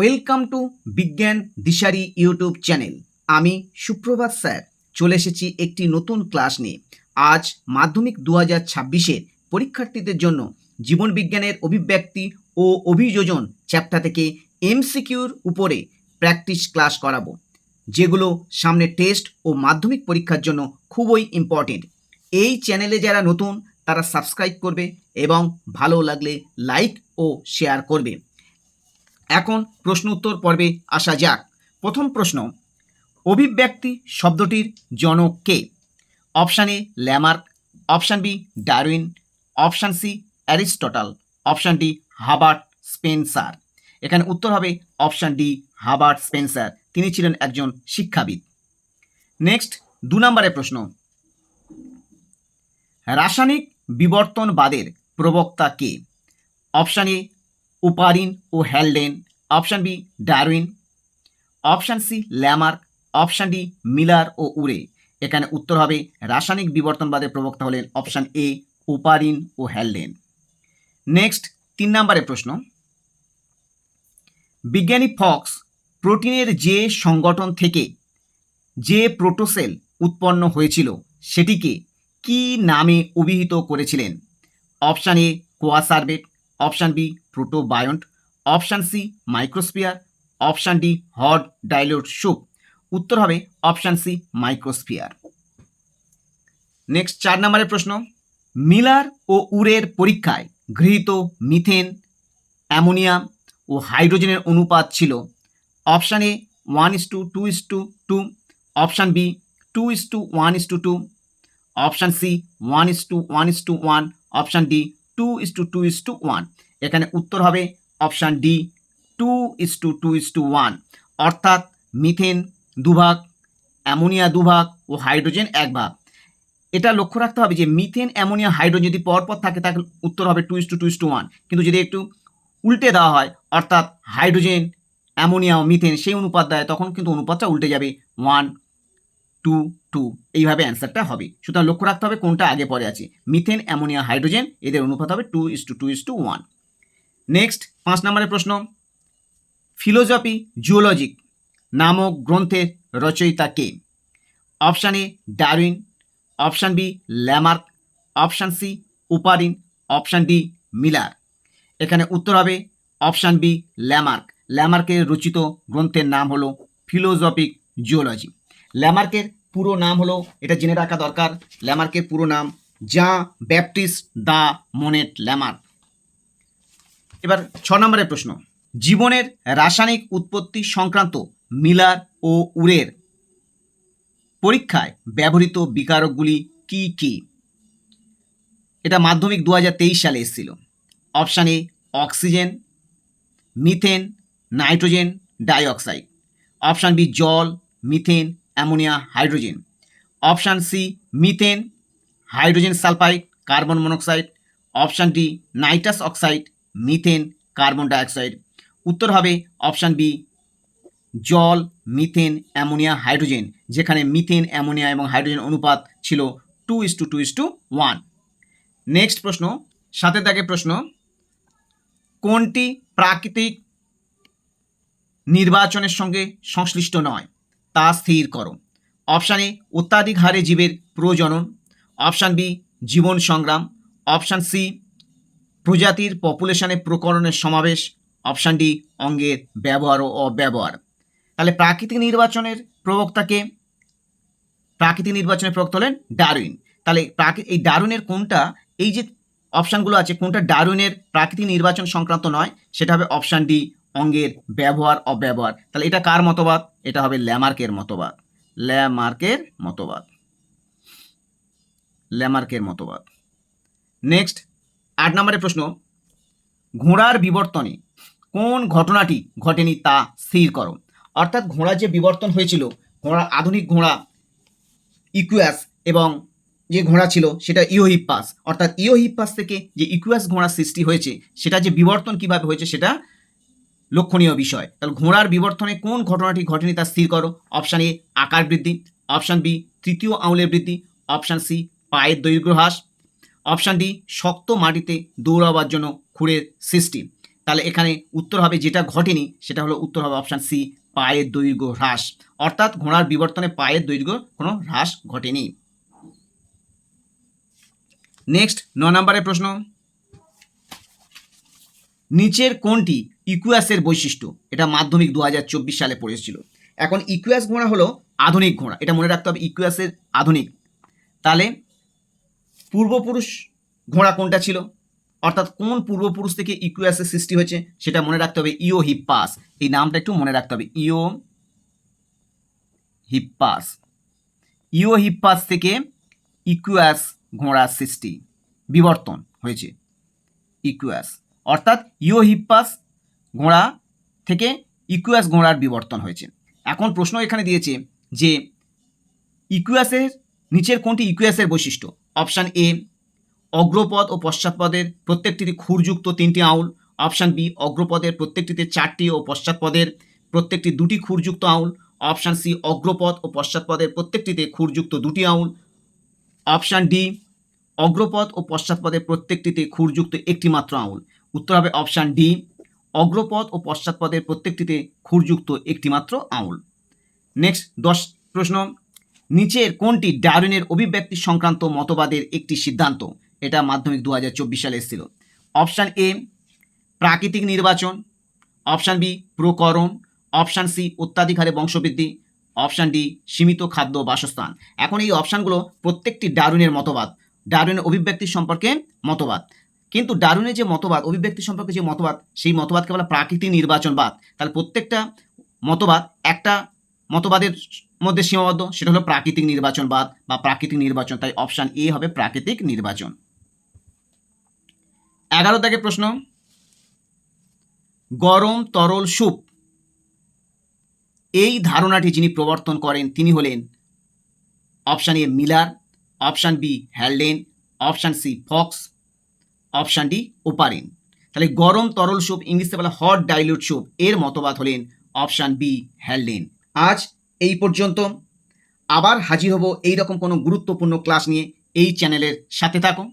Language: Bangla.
ওয়েলকাম টু বিজ্ঞান দিশারি ইউটিউব চ্যানেল। আমি সুপ্রভাত স্যার। চলে এসেছি একটি নতুন ক্লাস নিয়ে। আজ মাধ্যমিক দু হাজার ছাব্বিশের পরীক্ষার্থীদের জন্য জীবন বিজ্ঞানের অভিব্যক্তি ও অভিযোজন চ্যাপ্টার থেকে এমসিকিউর উপরে প্র্যাকটিস ক্লাস করাবো। যেগুলো সামনে টেস্ট ও মাধ্যমিক পরীক্ষার জন্য খুবই ইম্পর্টেন্ট। এই চ্যানেলে যারা নতুন, তারা সাবস্ক্রাইব করবে এবং ভালো লাগলে লাইক ও শেয়ার করবে। এখন প্রশ্ন উত্তর পর্বে আসা যাক। প্রথম প্রশ্ন, অভিব্যক্তি শব্দটির জনক কে? Option A Lamarck option B, Darwin, option C, Aristotle, option D, Herbert Spencer. এখানে উত্তর হবে অপশান ডি, হাবার্ট স্পেন্সার। তিনি ছিলেন একজন শিক্ষাবিদ। নেক্সট, দু নম্বরের প্রশ্ন, রাসায়নিক বিবর্তনবাদের প্রবক্তা কে? Option A Oparin O Haldane option B Darwin option C Lamarck option D Miller O Urey এখানে উত্তর হবে রাসায়নিক বিবর্তনবাদের প্রবক্তা হলেন অপশান এ উপারিন ও হ্যালডেন নেক্সট তিন নম্বরের প্রশ্ন। বিজ্ঞানী ফক্স প্রোটিনের যে সংগঠন থেকে যে প্রোটোসেল উৎপন্ন হয়েছিল, সেটিকে কি নামে অভিহিত করেছিলেন? Option A coacervate option B protobiont, option C microsphere option D hot dilute soup. উত্তর হবে অপশান সি মাইক্রোস্ফিয়ার। নেক্সট চার নম্বরের প্রশ্ন, মিলার ও উরের পরীক্ষায় গৃহীত মিথেন অ্যামোনিয়া ও হাইড্রোজেনের অনুপাত ছিল। Option A one is to two is to two, option B two is to one is to two, option C one is to one is to one, option D two is to two is to one এখানে উত্তর হবে option D two is to two is to one অর্থাৎ মিথেন দুভাগ অ্যামোনিয়া দুভাগ ও হাইড্রোজেন এক ভাগ এটা লক্ষ্য রাখতে হবে যে মিথেন অ্যামোনিয়া হাইড্রোজেন যদি পরপর থাকে, তাহলে উত্তর হবে two is to two is to one কিন্তু যদি একটু উল্টে দেওয়া হয়, অর্থাৎ হাইড্রোজেন অ্যামোনিয়া ও মিথেন সেই অনুপাত দেয়, তখন কিন্তু অনুপাতটা উল্টে যাবে। One two two. এইভাবে অ্যান্সারটা হবে। সুতরাং লক্ষ্য রাখতে হবে কোনটা আগে পরে আছে। মিথেন, অ্যামোনিয়া, হাইড্রোজেন, এদের অনুপাত হবে two is to two is to one. Next, পাঁচ নম্বরের প্রশ্ন। ফিলোজফি, জুওলজিক নামক গ্রন্থের রচয়িতা কে? Option A, Darwin. Option B, Lamarck. Option C Oparin option D, Miller. এখানে উত্তর হবে অপশান বি, ল্যামার্ক। ল্যামার্কের রচিত গ্রন্থের নাম হলো ফিলোজফিক জিওলজি। ল্যামার্কের পুরো নাম হলো, এটা জেনে রাখা দরকার, ল্যামার্কের পুরো নাম জা ব্যাপটিস্ট দা মনেট ল্যামার্ক এবার ছ নম্বরের প্রশ্ন। জীবনের রাসায়নিক উৎপত্তি সংক্রান্ত মিলার ও উরের পরীক্ষায় ব্যবহৃত বিকারকগুলি কি কি? এটা মাধ্যমিক দু হাজার তেইশ সালে এসেছিল। Option oxygen, methane, nitrogen, dioxide. Option B, জল, methane ammonia, hydrogen. Option C, methane, hydrogen sulphide, carbon monoxide. Option D, nitrous oxide, methane, carbon dioxide. উত্তর হবে অপশান বি, জল, মিথেন, অ্যামোনিয়া, হাইড্রোজেন। যেখানে মিথেন, অ্যামোনিয়া এবং হাইড্রোজেন অনুপাত ছিল two is to two is to one. Next প্রশ্ন, সাথে থাকে প্রশ্ন, কোনটি প্রাকৃতিক নির্বাচনের সঙ্গে সংশ্লিষ্ট নয়? তা স্থির করো। অপশান এ অত্যাধিক হারে জীবের প্রজনন। অপশান বি, জীবন সংগ্রাম। অপশান সি, প্রজাতির পপুলেশনে প্রকরণের সমাবেশ। অপশান ডি, অঙ্গের ব্যবহার ও অব্যবহার। তাহলে প্রাকৃতিক নির্বাচনের প্রবক্তাকে প্রাকৃতিক নির্বাচনের প্রবক্তা হলেন ডারউইন। তাহলে এই ডারউইনের কোনটা? এই যে অপশানগুলো আছে, কোনটা ডারউইনের প্রাকৃতিক নির্বাচন সংক্রান্ত নয়, সেটা হবে অপশান ডি অঙ্গের ব্যবহার, অব্যবহার। তাহলে এটা কার মতবাদ? এটা হবে ল্যামার্কের মতবাদ। ল্যামার্কের মতবাদ। ল্যামার্কের মতবাদ। নেক্সট, আট নম্বরের প্রশ্ন। ঘোড়ার বিবর্তনে কোন ঘটনাটি ঘটেনি তা স্থির করো। অর্থাৎ ঘোড়ার যে বিবর্তন হয়েছিল ঘোড়া আধুনিক ঘোড়া ইকুয়াস এবং যে ঘোড়া ছিল, সেটা ইওহিপ্পাস অর্থাৎ ইওহিপ্পাস থেকে যে ইকুয়াস ঘোড়ার সৃষ্টি হয়েছে, সেটা যে বিবর্তন কীভাবে হয়েছে, সেটা লক্ষণীয় বিষয়। তাহলে ঘোড়ার বিবর্তনে কোন ঘটনাটি ঘটেনি তা স্থির করো। অপশান এ, আকার বৃদ্ধি। অপশান বি, তৃতীয় আঙুলের বৃদ্ধি। অপশান সি, পায়ের দৈর্ঘ্য হ্রাস। অপশান ডি, শক্ত মাটিতে দৌড়াবার জন্য খুঁড়ের সৃষ্টি। তাহলে এখানে উত্তর হবে যেটা ঘটেনি, সেটা হলো উত্তর হবে অপশান সি, পায়ের দৈর্ঘ্য হ্রাস। অর্থাৎ ঘোড়ার বিবর্তনে পায়ের দৈর্ঘ্য কোনো হ্রাস ঘটেনি। নেক্সট, ন নম্বরের প্রশ্ন। নিচের কোনটি ইকুয়াসের বৈশিষ্ট্য। এটা মাধ্যমিক দু হাজার চব্বিশ সালে পড়েছিল। এখন ইকুয়াস ঘোড়া হলো আধুনিক ঘোড়া। এটা মনে রাখতে হবে, ইকুয়াসের আধুনিক। তাহলে পূর্বপুরুষ ঘোড়া কোনটা ছিল? অর্থাৎ কোন পূর্বপুরুষ থেকে ইকুয়াসের সৃষ্টি হয়েছে সেটা মনে রাখতে হবে ইও হিপ্পাস এই নামটা একটু মনে রাখতে হবে ইও হিপ্পাস ইও হিপ্পাস থেকে ইকুয়াস ঘোড়ার সৃষ্টি, বিবর্তন হয়েছে। ইকুয়াস। অর্থাৎ ইও হিপ্পাস ঘোড়া থেকে ইকুয়াস ঘোড়ার বিবর্তন হয়েছে। এখন প্রশ্ন এখানে দিয়েছে যে ইকুয়াসের নিচের কোনটি ইকুয়াসের বৈশিষ্ট্য? অপশান এ, অগ্রপদ ও পশ্চাৎপদের প্রত্যেকটিতে খুরযুক্ত তিনটি আউল। অপশান বি, অগ্রপদের প্রত্যেকটিতে চারটি ও পশ্চাৎপদের প্রত্যেকটি দুটি খুরযুক্ত আউল। অপশান সি, অগ্রপদ ও পশ্চাৎপদের প্রত্যেকটিতে খুরযুক্ত দুটি আউল। অপশান ডি, অগ্রপদ ও পশ্চাৎপদের প্রত্যেকটিতে খুরযুক্ত একটি মাত্র আউল। উত্তর হবে অপশান ডি অগ্রপদ ও পশ্চাৎপদের প্রত্যেকটিতে খুরযুক্ত একটি মাত্র আউল নেক্সট দশ প্রশ্ন। নিচের কোনটি ডারউইনের অভিব্যক্তি সংক্রান্ত মতবাদের একটি সিদ্ধান্ত? এটা মাধ্যমিক দু হাজার চব্বিশ সালে এসেছিল। অপশান এ প্রাকৃতিক নির্বাচন। অপশান বি প্রকরণ। অপশান সি অত্যাধিকারে বংশবৃদ্ধি। অপশান ডি সীমিত খাদ্য বাসস্থান। এখন এই অপশানগুলো প্রত্যেকটি ডারউইনের মতবাদ। ডারউইনের অভিব্যক্তি সম্পর্কে মতবাদ। কিন্তু ডারউইনের যে মতবাদ, অভিব্যক্তি সম্পর্কে যে মতবাদ, সেই মতবাদকে বলা প্রাকৃতিক নির্বাচনবাদ। তাহলে প্রত্যেকটা মতবাদ একটা মতবাদের মধ্যে সীমাবদ্ধ, সেটা হলো প্রাকৃতিক নির্বাচনবাদ বা প্রাকৃতিক নির্বাচন। তাই অপশান এ হবে প্রাকৃতিক নির্বাচন। এগারো থেকে প্রশ্ন, গরম তরল স্যুপ এই ধারণাটি যিনি প্রবর্তন করেন, তিনি হলেন option A Miller option B Haldane option C Fox option D পারেন তাহলে গরম তরল স্যুপ ইংলিশে বলা হট ডাইলিউট স্যুপ এর মতবাদ হলেন অপশান বি হ্যালডেন আজ এই পর্যন্ত। আবার হাজির হব এইরকম কোনো গুরুত্বপূর্ণ ক্লাস নিয়ে। এই চ্যানেলের সাথে থাকুন।